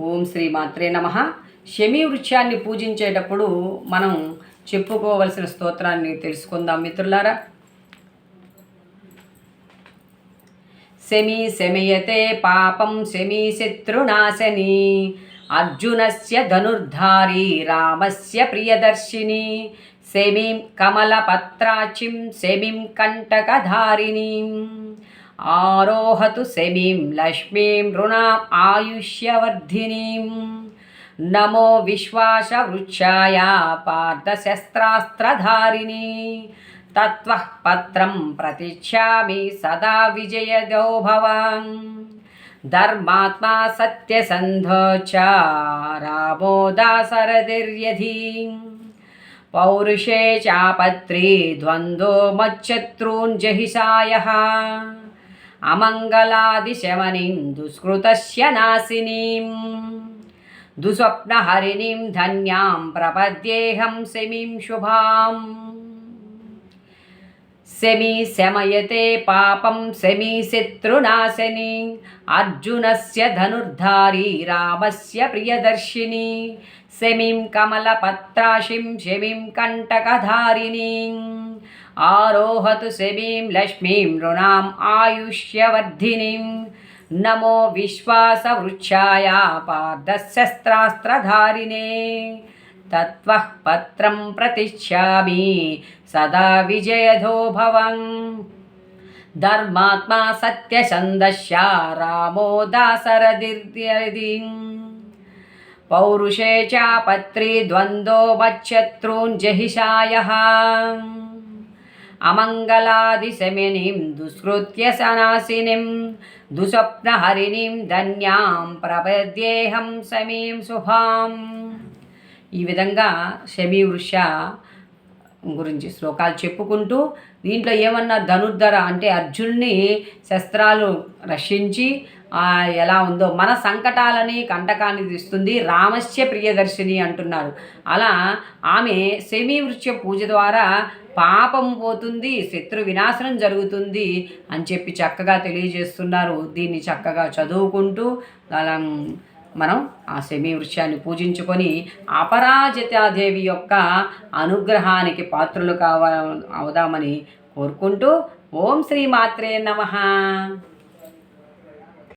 ఓం శ్రీ మాత్రే నమ. శమీ వృక్షాన్ని పూజించేటప్పుడు మనం చెప్పుకోవలసిన స్తోత్రాన్ని తెలుసుకుందాం మిత్రులారా. శమీ శమయతే పాపం శమీ శత్రునాశని. అర్జునస్య ధనుర్ధారి రామస్య ప్రియదర్శిని. శమీం కమలపత్రాచిం శమీం కంటకధారిణీం. ఆరోహతు శమీం లక్ష్మీం రుణాం ఆయుష్యవర్ధినీం. నమో విశ్వాస వృక్షాయ పార్థశస్త్రాస్త్రధారిణి. తత్వః పత్రం ప్రతిచ్ఛామి సదా విజయదో భవాన్. ధర్మాత్మా సత్యసంధ రామో దాసరదిర్యధి పౌరుషే చాపత్రీ ద్వంద్వో మచ్చత్రూన్ జహిషాయः. అమంగళాదిశమనిం దుష్కృతస్య నాశినీం దుస్వప్నహరిణీం ధన్యాం ప్రపద్యేహం శమీం శుభాం. శమీ శమయతే పాపం శమీ శత్రునాశని. అర్జునస్య ధనుర్ధారి రామస్య ప్రియదర్శిని. శమీం కమలపత్రాశిం శమీం కంటకధారిణీం. ఆరోహతు శమీం లక్ష్మీం రుణాం ఆయుష్యవర్ధినిం. నమో విశ్వాసవృక్షాయ పాదశస్త్రాస్త్రధారిణే తత్వః పత్రం ప్రతిచ్ఛామి సదా విజయధో భవం. ధర్మాత్మా సత్యచందశ్య రామో దాసరదిర్యది పౌరుషే చాపత్రీ ద్వంద్వో మచ్చత్రూన్ జహిషాయः అమంగళాదిశమినిం దుష్కృత్య సనాశినిం దుస్వప్నహరిణిం ధన్యాం ప్రపద్యేహం సమీం శుభాం. ఈ విధంగా శమీ వృష గురించి శ్లోకాలు చెప్పుకుంటూ దీంట్లో ఏమన్నా ధనుర్ధర అంటే అర్జున్ని శస్త్రాలు రక్షించి ఎలా ఉందో మన సంకటాలని కంటకాన్ని తీస్తుంది. రామస్య ప్రియదర్శిని అంటున్నారు. అలా ఆమె శమీ పూజ ద్వారా పాపం పోతుంది శత్రు వినాశనం జరుగుతుంది అని చెప్పి చక్కగా తెలియజేస్తున్నారు. దీన్ని చక్కగా చదువుకుంటూ అలా మనం ఆ శమీ వృక్షాన్ని పూజించుకొని అపరాజితాదేవి యొక్క అనుగ్రహానికి పాత్రలు కావ అవుదామని కోరుకుంటూ ఓం శ్రీ మాత్రే నమః.